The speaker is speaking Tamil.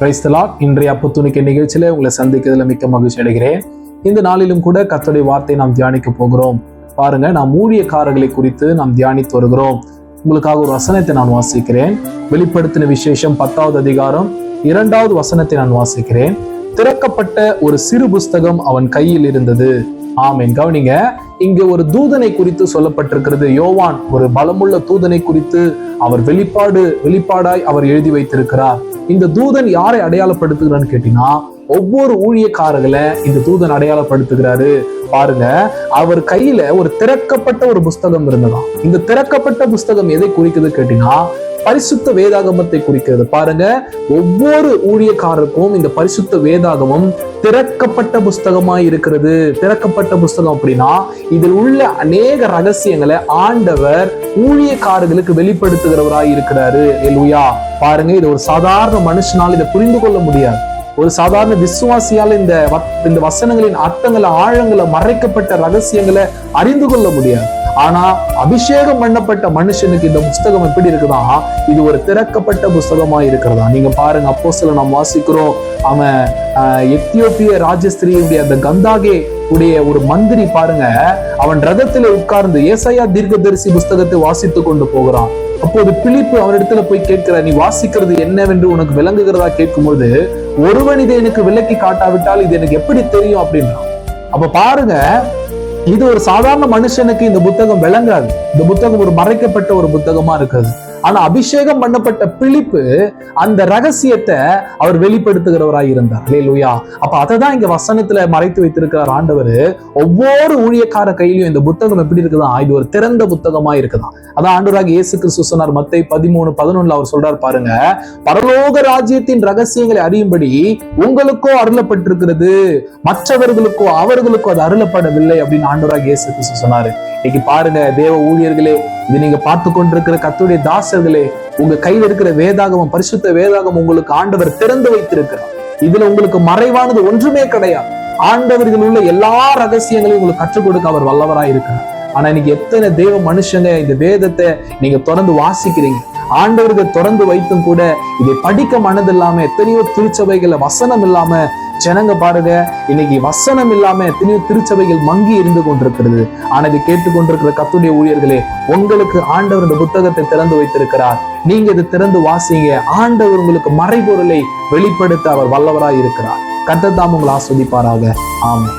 கிரைஸ்தலா இன்றைய அப்பத்துணிக்க நிகழ்ச்சியில உங்களை சந்திக்கிறதுல மிக்க மகிழ்ச்சி அடைகிறேன். இந்த நாளிலும் கூட கத்தோடைய வார்த்தை நாம் தியானிக்க போகிறோம். பாருங்க நாம் ஊழியக்காரர்களை குறித்து நாம் தியானித்து வருகிறோம். உங்களுக்காக ஒரு வசனத்தை நான் வாசிக்கிறேன். வெளிப்படுத்தின விசேஷம் பத்தாவது அதிகாரம் இரண்டாவது வசனத்தை நான் வாசிக்கிறேன். திறக்கப்பட்ட ஒரு சிறு புஸ்தகம் அவன் கையில் இருந்தது. ஆமென். கவனிங்க இங்க ஒரு தூதனை குறித்து சொல்லப்பட்டிருக்கிறது. யோவான் ஒரு பலமுள்ள தூதனை குறித்து அவர் வெளிப்பாடு வெளிப்பாடாய் அவர் எழுதி வைத்திருக்கிறார். இந்த தூதன் யாரை அடையாளப்படுத்துகிறான்னு கேட்டீங்கன்னா ஒவ்வொரு ஊழியக்காரர்களை இந்த தூதன் அடையாளப்படுத்துகிறாரு. பாருங்க அவர் கையில ஒரு திறக்கப்பட்ட ஒரு புஸ்தகம் இருந்ததாம். இந்த திறக்கப்பட்ட புஸ்தகம் எதை குறிக்குது கேட்டீங்கன்னா பரிசுத்த வேதாகமத்தை குறிக்கிறது. பாருங்க ஒவ்வொரு ஊழியக்காரருக்கும் இந்த பரிசுத்த வேதாகமம் திறக்கப்பட்ட புஸ்தகமாய் இருக்கிறது. திறக்கப்பட்ட புஸ்தகம் அப்படின்னா இதில் உள்ள அநேக ரகசியங்களை ஆண்டவர் ஊழியக்காரர்களுக்கு வெளிப்படுத்துகிறவராய் இருக்கிறாரு. எல்லுயா பாருங்க இது ஒரு சாதாரண மனுஷனால் இதை புரிந்து கொள்ள முடியாது. ஒரு சாதாரண விசுவாசியால் இந்த இந்த வசனங்களின் அர்த்தங்களை ஆழங்களை மறைக்கப்பட்ட ரகசியங்களை அறிந்து கொள்ள முடியாது. ஆனா அபிஷேகம் பண்ணப்பட்ட மனுஷனுக்கு இந்த புஸ்தகம் எப்படி இருக்குதா? இது ஒரு திறக்கப்பட்ட புஸ்தகமா இருக்கிறதா? நீங்க பாருங்க அப்போ சில நாம் வாசிக்கிறோம். அவன் ஆஹ், எத்தியோப்பிய ராஜஸ்திரியுடைய அந்த கந்தாகே உடைய ஒரு மந்திரி பாருங்க. அவன் ரதத்துல உட்கார்ந்து ஏசையா தீர்க்கதரிசி புஸ்தகத்தை வாசித்து கொண்டு போகிறான். அப்போது பிலிப்பு அவனிடத்துல போய் கேட்கிற நீ வாசிக்கிறது என்னவென்று உனக்கு விளங்குகிறதா? கேட்கும்போது ஒருவன் இதை எனக்கு விளக்கி காட்டாவிட்டால் இது எனக்கு எப்படி தெரியும்? அப்படின்றான் அப்ப பாருங்க இது ஒரு சாதாரண மனுஷனுக்கு இந்த புத்தகம் விளங்காது. இந்த புத்தகம் ஒரு மறைக்கப்பட்ட ஒரு புத்தகமா இருக்குது. ஆனா அபிஷேகம் பண்ணப்பட்ட பிழிப்பு அந்த ரகசியத்தை அவர் வெளிப்படுத்துகிறவராய் இருந்தார். லூயா அப்ப அதை தான் இங்க வசனத்துல மறைத்து வைத்திருக்கிறார் ஆண்டவர். ஒவ்வொரு ஊழியக்கார கையிலும் இந்த புத்தகம் எப்படி இருக்குதா? இது ஒரு திறந்த புத்தகமா இருக்குதான் அதான் ஆண்டவராக இயேசு கிறிஸ்து சொன்னார். மத்தை பதிமூணு பதினொன்னுல அவர் சொல்றார் பாருங்க. பரலோக ராஜ்யத்தின் ரகசியங்களை அறியும்படி உங்களுக்கோ அருளப்பட்டிருக்கிறது. மற்றவர்களுக்கோ அவர்களுக்கோ அது அருளப்படவில்லை அப்படின்னு ஆண்டவராக இயேசு கிறிஸ்து சொன்னாரு. இன்னைக்கு பாருங்க தேவ ஊழியர்களே இது நீங்க பார்த்து கொண்டிருக்கிற கத்துடைய தாசர்களே உங்க கையில் இருக்கிற வேதாகமம் பரிசுத்த வேதாகம் உங்களுக்கு ஆண்டவர் திறந்து வைத்திருக்கிறார். இதுல உங்களுக்கு மறைவானது ஒன்றுமே கிடையாது. ஆண்டவர்கள் உள்ள எல்லா ரகசியங்களையும் உங்களுக்கு கற்றுக் கொடுக்க அவர் வல்லவராய் இருக்கிறார் ஆனா இன்னைக்கு எத்தனை தெய்வ மனுஷங்க இந்த வேதத்தை நீங்க தொடர்ந்து வாசிக்கிறீங்க? ஆண்டவர்கள் திறந்து வைத்தும் கூட இதை படிக்க மனதில்லாம எத்தனையோ திருச்சபைகளை வசனம் இல்லாம ஜனங்க பாருங்க இன்னைக்கு வசனம் இல்லாம எத்தனையோ திருச்சபைகள் மங்கி இருந்து கொண்டிருக்கிறது. ஆனா இதை கேட்டுக்கொண்டிருக்கிற கத்துடைய ஊழியர்களே உங்களுக்கு ஆண்டவர் இந்த புத்தகத்தை திறந்து வைத்திருக்கிறார். நீங்க இதை திறந்து வாசிங்க. ஆண்டவர் உங்களுக்கு மறைபொருளை வெளிப்படுத்த அவர் வல்லவராய் இருக்கிறார் கத்தத்தாம் உங்களை ஆஸ்வதிப்பாராக. ஆமா